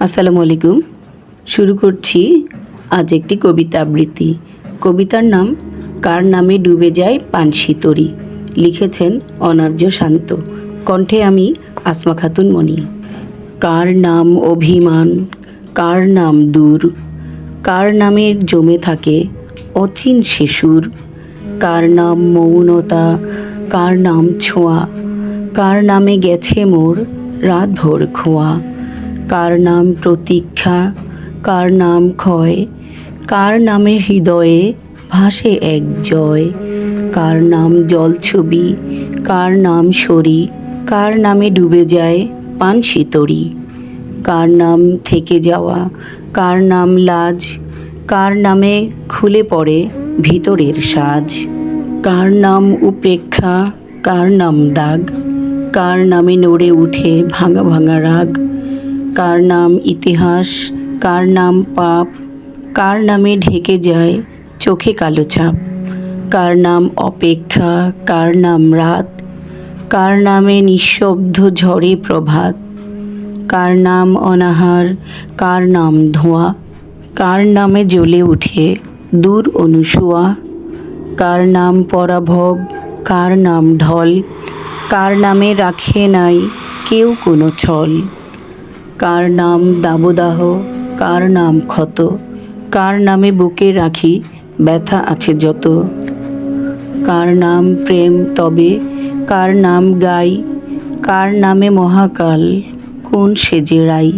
আসসালামু আলাইকুম। শুরু করছি আজ একটি কবিতা আবৃত্তি। কবিতার নাম, কার নামে ডুবে যায় পানসি তরি লিখেছেন অনার্য শান্ত। কণ্ঠে আমি আসমা খাতুন মণি। কার নাম অভিমান, কার নাম দূর? কার নামে জমে থাকে অচিন শিশুর? কার নাম মৌনতা, কার নাম ছোঁয়া? কার নামে গেছে মোর রাত ভোর খোয়া? কার নাম প্রতীক্ষা, কার নাম ক্ষয়, কার নামে হৃদয়ে ভাসে এক জয়, কার নাম জলছবি কার নাম সরি, কার নামে ডুবে যায় পানসি তরি কার নাম থেকে যাওয়া, কার নাম লাজ, কার নামে খুলে পড়ে ভিতরের সাজ, কার নাম উপেক্ষা, কার নাম দাগ, কার নামে নড়ে উঠে ভাঙা ভাঙা রাগ কার নাম ইতিহাস, কার নাম পাপ, কার নামে ঢেকে যায় চোখে কালো ছাপ কার নাম অপেক্ষা, কার নাম রাত, কার নামে নিঃশব্দ ঝড়ে প্রভাত, কার নাম অনাহার, কার নাম ধোঁয়া, কার নামে জ্বলে উঠে দূর অনুসুয়া, কার নাম পরাভব, কার নাম ঢল, কার নামে রাখে নাই কেউ কোনো ছল। কার নাম দাবদাহ, কার নাম ক্ষত, কার নামে বুকে রাখি, ব্যথা আছে যত। কার নাম প্রেম তবে, কার নাম গাই, কার নামে মহাকাল, কোন সেজে রাই।